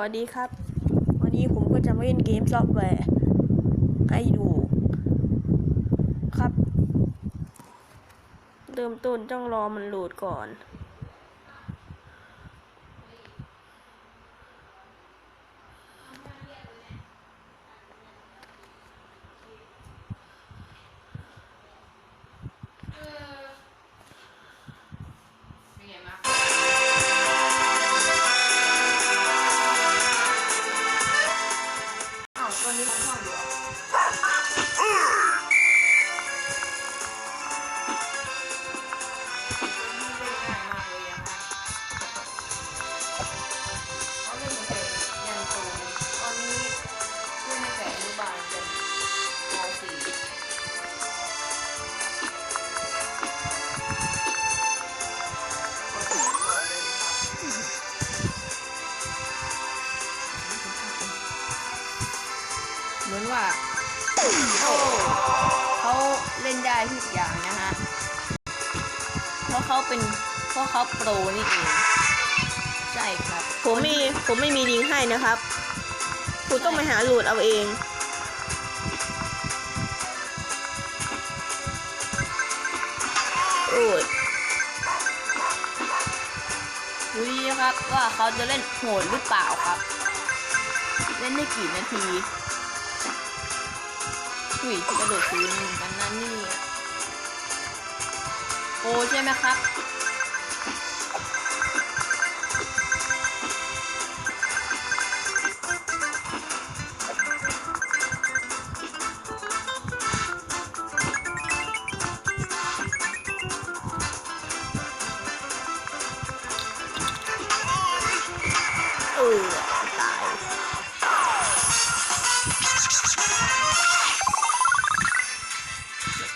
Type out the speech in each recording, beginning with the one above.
วัสดีครับ วันนี้ผมก็จะมาเล่นเกมซอฟต์แวร์ให้ดูครับ เริ่มต้นต้องรอมันโหลดก่อน ได้ทุกอย่างนะฮะ เพราะเขาเป็นเพราะเขาโปรนี่เอง ใช่ครับ ผมมีผมไม่มีลิงก์ให้นะครับ คุณต้องไปหาโหลดเอาเอง โอ้ยดูดีนะครับว่าเขาจะเล่นโหดหรือเปล่าครับ เล่นได้กี่นาทีอุ้ยกระโดดสูงเหมือนกันนั่นนี่ ยโอ้ใช่ไหมครับ เออตาย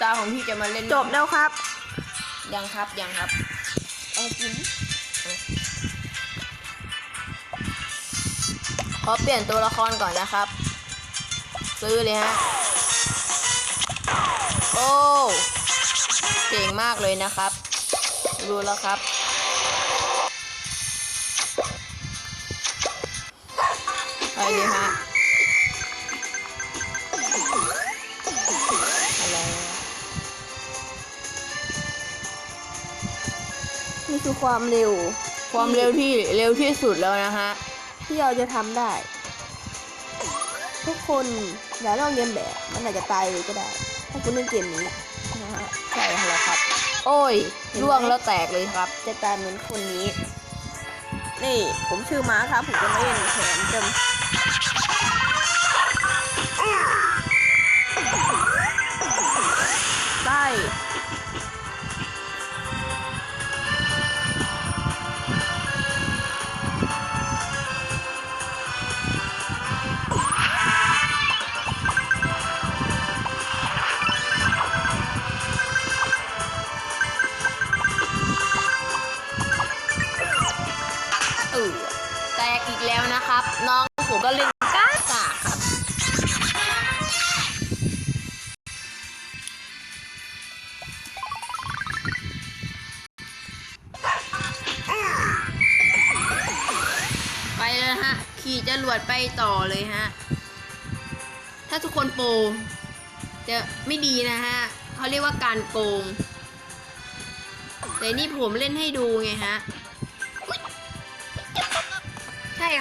ตาของพี่จะมาเล่นจบแล้วครับ ยังครับยังครับเอากินขอเปลี่ยนตัวละครก่อนนะครับ ซื้อเลยฮะ โอ้เก่งมากเลยนะครับรู้แล้วครับ ไปเลยฮะ นี่คือความเร็ว ความเร็วที่เร็วที่สุดแล้วนะฮะ ที่เราจะทำได้ ทุกคนอย่าลองเรียนแบบ มันอาจจะตายเลยก็ได้ ถ้าคุณเล่นเกมนี้นะฮะใช่แล้วครับ โอ้ยเห็นไหมล่วงแล้วแตกเลยครับ จะตายเหมือนคนนี้ นี่ผมชื่อม้าครับผมจะมาเล่นแขนจนได้ ตกอีกแล้วนะครับ น้องผมก็เล่นก้ากาครับ ไปเลยฮะ ขี่จรวดไปต่อเลยฮะ ถ้าทุกคนโปรจะไม่ดีนะฮะเขาเรียกว่าการโกง แต่นี่ผมเล่นให้ดูไงฮะ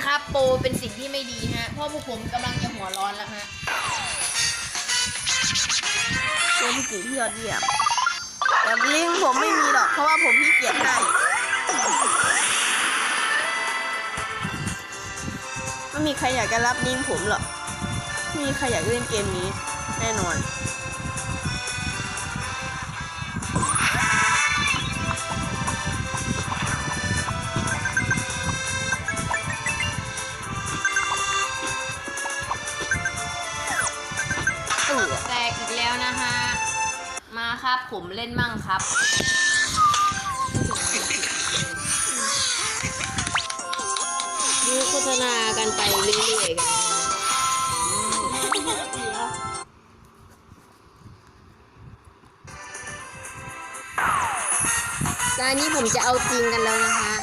ครับ โปรเป็นสิ่งที่ไม่ดีฮะเพราะพวกผมกำลังจะหัวร้อนแล้วฮะเป็นผู้หญิงที่ยอดเยี่ยมแต่ลิงผมไม่มีหรอกเพราะว่าผมขี้เกียจให้ไม่มีใครอยากจะรับลิงผมหรอกไม่มีใครอยากเล่นเกมนี้ แน่นอน แตกอีกแล้วนะฮะ มาครับผมเล่นมั่งครับ ดูโฆษณากันไปเรื่อยๆกันตอนนี้ผมจะเอาจริงกันแล้วนะคะ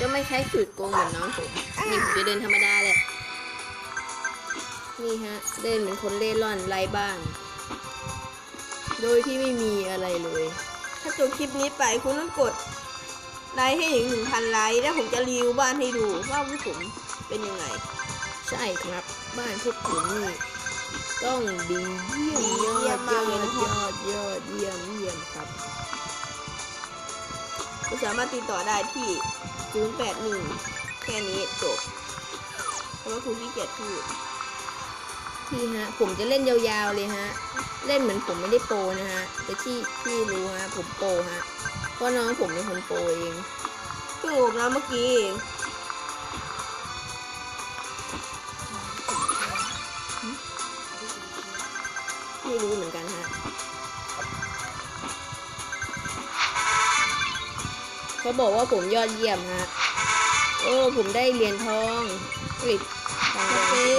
จะไม่ใช้สูตรโกงเหมือนน้องผม นี่ผมจะเดินธรรมดาแหละ นี่ฮะเดินเหมือนคนเล่ร่อนไร้บ้าน โดยที่ไม่มีอะไรเลย ถ้าจบคลิปนี้ไปคุณต้องกดไลค์ให้ถึงหนึ่งพันไลค์แล้วผมจะรีวิวบ้านให้ดูว่าพวกผมเป็นยังไง ใช่ครับ บ้านพวกผมนี่ต้องดีเยี่ยมยอเยี่ยดมยมากอเลยดนะยอดยอดเยี่ยมเยี่ยมครับคุณสามารถติดต่อได้ที่081แค่นี้จบเพราะว่าคุณขี้เกียจพูด พี่ฮะ ผมจะเล่นยาวๆเลยฮะ เล่นเหมือนผมไม่ได้โปรนะฮะ แต่ที่พี่รู้ฮะ ผมโปรฮะ เพราะน้องผมเป็นคนโปรเองเพิ่งอบน้ำเมื่อกี้เองไม่รู้เหมือนกันฮะ เขาบอกว่าผมยอดเยี่ยมฮะ โอ้ ผมได้เหรียญทองกริดทองโอแดง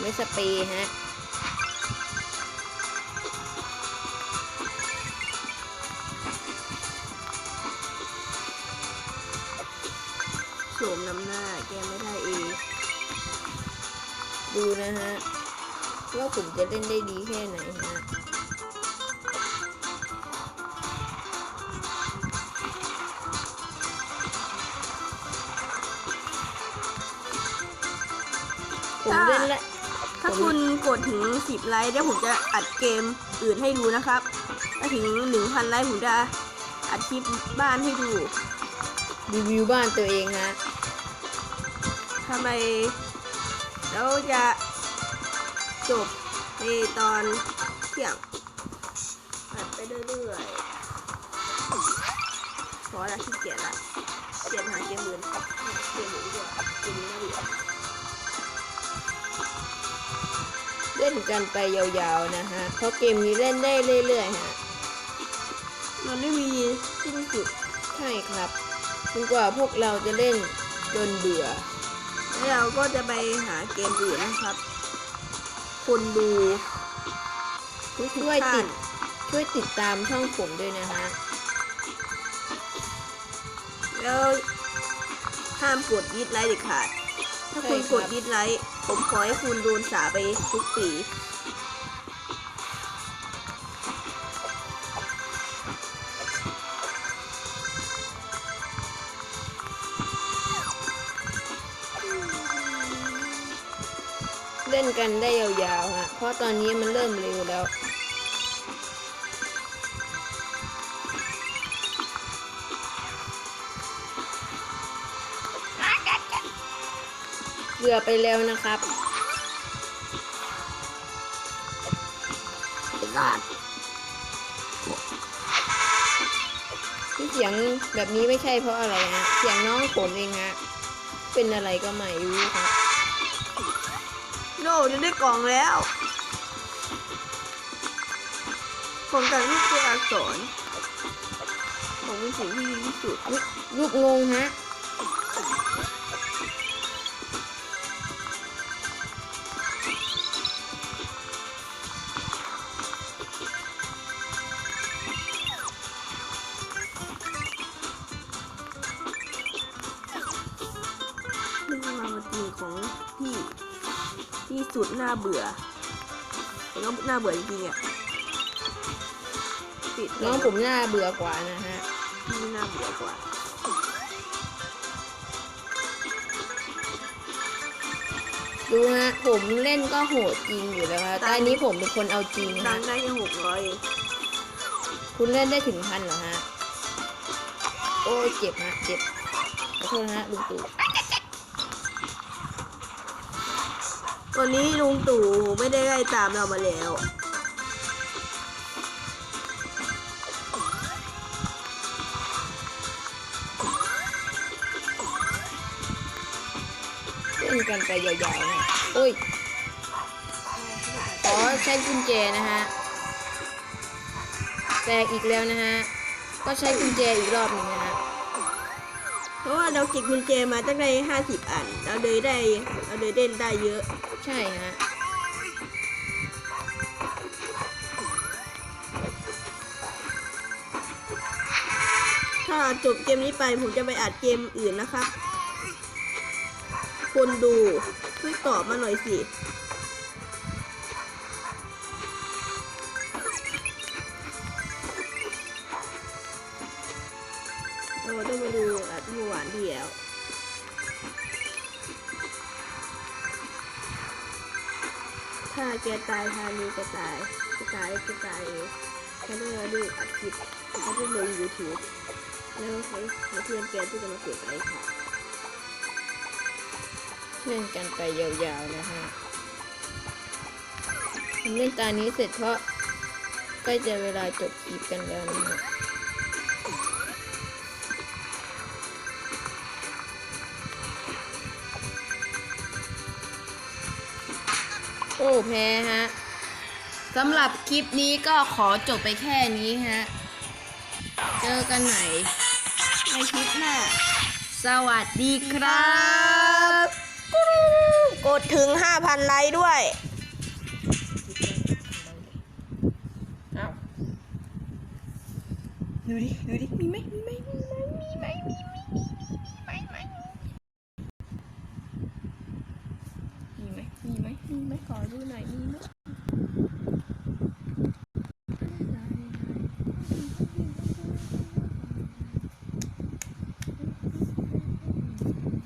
เคผมได้สเปรย์ฮะโสมน้ำหน้าแกไม่ได้เองดูนะฮะว่าผมจะเล่นได้ดีแค่ไหนฮะผมเล่นและ ถ้าคุณกดถึง 10 ไลค์เดี๋ยวผมจะอัดเกมอื่นให้ดูนะครับ ถ้าถึง 1,000 ไลค์ผมจะอัดคลิปบ้านให้ดู รีวิวบ้านตัวเองฮะทำไมแล้วจะจบในตอนเที่ยงอัดไปเรื่อยๆพอละขี้เกียจละเกียจหาเกมอื่นเกมอื่นดีกว่าเกมนี้น่าเบื่อ เล่นกันไปยาวๆนะฮะ เพราะเกมนี้เล่นได้เรื่อยๆฮะ มันไม่มีสิ้นสุด ใช่ครับจนกว่าพวกเราจะเล่นจนเบื่อ แล้วเราก็จะไปหาเกมอื่นนะครับ คนดูทุกๆช่วยติท่าดนช่วยติดตามช่องผมด้วยนะฮะ แล้วห้ามกดดิสไลค์เด็ดขาด ถ้าคุณใช่ครับกดดิสไลค์ผมขอให้คุณโดนสาไปทุกปีเล่นกันได้ยาวๆฮะ เพราะตอนนี้มันเริ่มเร็วแล้ว เบื่อไปแล้วนะครับที่เสียงแบบนี้ไม่ใช่เพราะอะไรฮะ เสียงน้องผมเองฮะ เป็นอะไรก็ไม่รู้ครับโน่จะได้กล่องแล้วผมแต่งรูปตัวอักษรผมเป็นสิ่งที่ดีที่สุดลูกงงฮะ สุดน่าเบื่อแต่ก็น่าเบื่อจริงๆอะปิดน้องผมน่าเบื่อกว่านะฮะที่น่าเบื่อกว่าดูฮะผมเล่นก็โหดจริงอยู่แล้วฮะแต่อันนี้ผมเป็นคนเอาจริงตัฮะงค์ได้แค่หกร้อยคุณเล่นได้ถึงพันเหรอฮะ โอ้ยเจ็บฮะ เจ็บขอโทษนะฮะลุงตู่ ตอนนี้ลุงตู่ไม่ได้ไล่ตามเรามาแล้ว เล่นกันไปยาวๆนะโอ้ยขอใช้กุญแจนะฮะ แตกอีกแล้วนะฮะ ก็ใช้กุญแจอีกรอบหนึ่งนะฮะ เพราะว่าเราเก็บกุญแจมาตั้งได้ห้าสิบอัน เราเลยได้เราเลยเล่นได้เยอะ ใช่ฮะถถ้าจบเกมนี้ไปผมจะไปอัดเกมอื่นนะครับ คนดูช่วยตอบมาหน่อยสิ แกตายทานี้ก็ตายกตายกตายเองแค่ต้องมาดูอัดคลิปแล้วก็ลงยูทูบแล้วให้เพื่อนแกที่จะมาเก็บไว้ค่ะเล่นกันไปยาวๆนะฮะผมเล่นตานี้เสร็จเพราะใกล้จะเวลาจบคลิปกันแล้วนะฮะ โอ้แพ้ฮะสำหรับคลิปนี้ก็ขอจบไปแค่นี้ฮะ เจอกันไหนในคลิปหน้า สวัสดีครับ กดถึง 5,000 ไลค์ด้วยอ้าวดูดิ ดูดิ มีไหมมีไหมมีไหมมีไหมมีไหมมีไหม mấy còi vui này đi nữa.